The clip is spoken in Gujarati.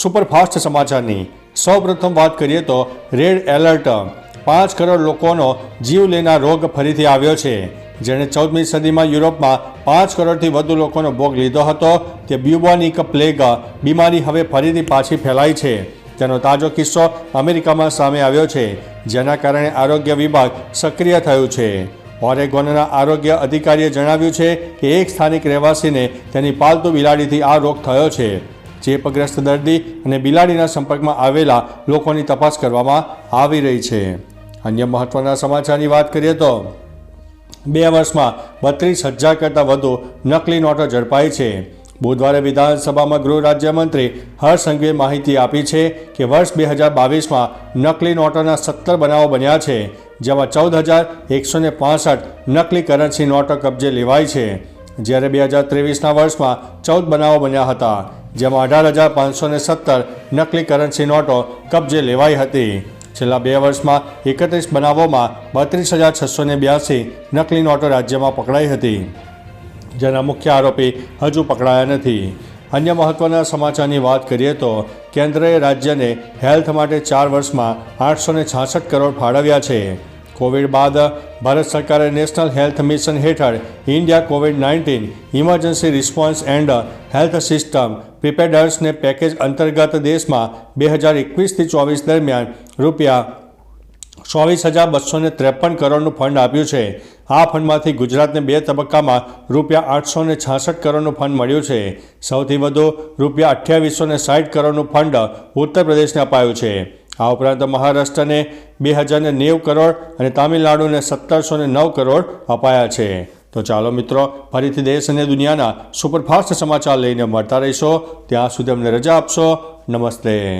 સુપરફાસ્ટ સમાચારની સૌપ્રથમ વાત કરીએ તો રેડ એલર્ટ. પાંચ કરોડ લોકોનો જીવ લેનાર રોગ ફરીથી આવ્યો છે. જેણે ચૌદમી સદીમાં યુરોપમાં પાંચ કરોડથી વધુ લોકોનો ભોગ લીધો હતો. તે બ્યુબોનિક પ્લેગ બીમારી હવે ફરીથી પાછી ફેલાઈ છે. તેનો તાજો કિસ્સો અમેરિકામાં સામે આવ્યો છે, જેના કારણે આરોગ્ય વિભાગ સક્રિય થયું છે. ઓરેગોનના આરોગ્ય અધિકારીએ જણાવ્યું છે કે એક સ્થાનિક રહેવાસીને તેની પાલતુ બિલાડીથી આ રોગ થયો છે. ચેપગ્રસ્ત દર્દી અને બિલાડીના સંપર્કમાં આવેલા લોકોની તપાસ કરવામાં આવી રહી છે. અન્ય મહત્વના સમાચારની વાત કરીએ તો, બે વર્ષમાં બત્રીસ હજાર કરતાં વધુ નકલી નોટો ઝડપાઈ છે. બુધવારે વિધાનસભામાં ગૃહ રાજ્યમંત્રી હર્ષ માહિતી આપી છે કે વર્ષ બે હજાર બાવીસમાં નકલી નોટોના સત્તર બનાવો બન્યા છે, જેમાં ચૌદ હજાર એકસો ને પાસઠ નકલી કરન્સી નોટો કબજે લેવાઈ છે. જ્યારે બે હજાર ત્રેવીસના વર્ષમાં ચૌદ બનાવો બન્યા હતા જેમાં અઢાર હજાર પાંચસો ને સત્તર નકલી કરન્સી નોટો કબજે લેવાઈ હતી. છેલ્લા બે વર્ષમાં એકત્રીસ બનાવોમાં બત્રીસ હજાર છસો ને બ્યાસી નકલી નોટો રાજ્યમાં પકડાઈ હતી. જેના મુખ્ય આરોપી હજુ પકડાયા નથી. અન્ય મહત્વના સમાચારની વાત કરીએ તો કેન્દ્રએ રાજ્યને હેલ્થ માટે ચાર વર્ષમાં આઠસો છાસઠ કરોડ ફાળવ્યા છે. કોવિડ બાદ ભારત સરકારે નેશનલ હેલ્થ મિશન હેઠળ India Covid nineteen emergency response and health system પ્રિપેડર્સને package અંતર્ગત દેશમાં બે હજાર એકવીસથી ચોવીસ દરમિયાન રૂપિયા ચોવીસ હજાર બસો ને ત્રેપન કરોડનું ફંડ આપ્યું છે. આ ફંડમાંથી ગુજરાતને બે તબક્કામાં રૂપિયા આઠસો ને છાસઠ કરોડનું ફંડ મળ્યું છે. સૌથી વધુ રૂપિયા અઠ્યાવીસો ને સાઠ કરોડનું ફંડ ઉત્તર પ્રદેશને અપાયું છે. આ ઉપરાંત મહારાષ્ટ્રને બે હજારને નેવું કરોડ અને તામિલનાડુને સત્તરસોને નવ કરોડ અપાયા છે. તો ચાલો મિત્રો, ફરીથી દેશ અને દુનિયાના સુપરફાસ્ટ સમાચાર લઈને મળતા રહીશો. ત્યાં સુધી અમને રજા આપશો. નમસ્તે.